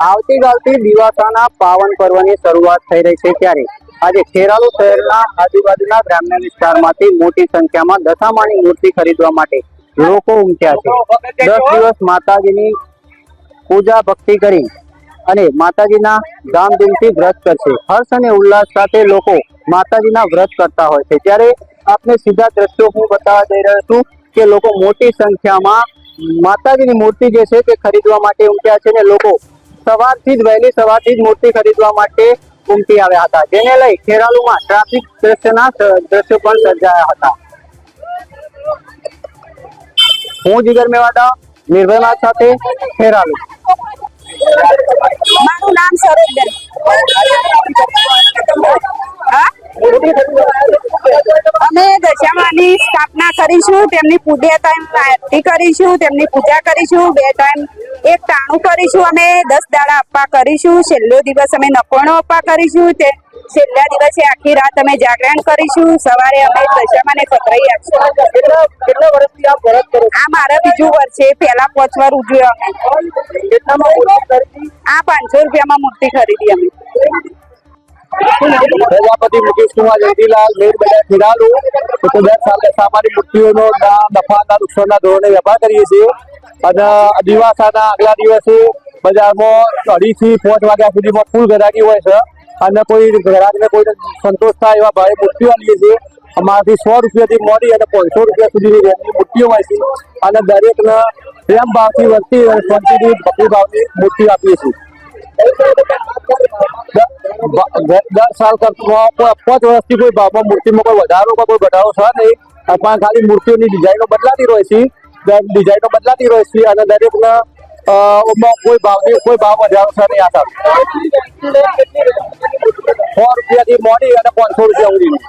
આવતીકાલથી દિવાસાના પાવન પર્વની શરૂઆત થઈ રહી છે ત્યારે આજે ખેરાલુ શહેરના આજુબાજુના ગ્રામ્ય વિસ્તારમાંથી મોટી સંખ્યામાં દશામાની મૂર્તિ ખરીદવા માટે લોકો ઉમટ્યા છે. દસ દિવસ માતાજીની પૂજા ભક્તિ કરી અને માતાજીના ધામધૂમથી વ્રત કરશે. હર્ષ અને ઉલ્લાસ સાથે લોકો માતાજીના વ્રત કરતા હોય છે. ત્યારે આપને સીધા દ્રશ્યો હું બતાવવા જઈ રહ્યો છું કે લોકો મોટી સંખ્યામાં માતાજીની મૂર્તિ જે છે તે ખરીદવા માટે ઉમટ્યા છે ને લોકો સવારથી જ વહેલી સવારથી જ મૂર્તિ ખરીદવા માટે ઉમટી આવ્યા હતા. જેને લઈ ખેરાલુમાં ટ્રાફિક દ્રશ્યના દ્રશ્યો પણ સર્જાયા હતા. હું જીગર મેવાડા, નિર્ભય નાથ સાથે ખેરાલુ. મારું નામ સરોજબેન અમે દશામાની સ્થાપના કરીશું તેમની પૂજા ટાઈમ આરતી કરીશું તેમની પૂજા કરીશું બે ટાઈમ એક ટાણું કરીશું અમે દસ દાડા અપ્પા કરીશું છેલ્લો દિવસ અમે નકોણો આપવા કરીશું તે છેલ્લા દિવસે આખી રાત અમે જાગરણ કરીશું સવારે અમે દશામાને ખતરાઈ આપશું. આ મારા બીજું વર્ષ છે પહેલા પાંચ વાર ઉજવ્યો અમે. આ પાંચસો રૂપિયામાં મૂર્તિ ખરીદી અમે. પ્રજાપતિ મુકેશ કુમાર જયંતિલાલ મેર બજાર ખેરાલુ તો દર સાલે સામાન્ય મૂર્તિઓનો નફાના નુકસાનના ધોરણે વેપાર કરીએ છીએ. અને દિવાસાના આગલા દિવસે બજારમાં અઢીથી પાંચ વાગ્યા સુધીમાં ફૂલ ગરાગી હોય છે. અને કોઈ ગ્રાહકને કોઈ સંતોષ થાય એવા ભાવે મૂર્તિઓ આપીએ છીએ. અમારાથી સો રૂપિયાથી મોડી અને પાંચસો રૂપિયા સુધીની રેન્જની મૂર્તિઓ હોય છે. અને દરેકને પ્રેમ ભાવથી વર્તી અને શાંતિથી ભક્તિ ભાવની મૂર્તિ આપીએ છીએ. દર સાલ કરતા પાંચ વર્ષથી કોઈ ભાવમાં મૂર્તિમાં કોઈ વધારો કે કોઈ ઘટાડો છે નહીં. પણ ખાલી મૂર્તિઓની ડિઝાઇનો બદલાતી રહે છે. ડિઝાઇનો બદલાતી રહે છે અને દરેકના કોઈ ભાવની કોઈ ભાવ વધારો છે નહીં આ સાલ સો રૂપિયાથી મોડી અને પાંચસો રૂપિયા સુધીની.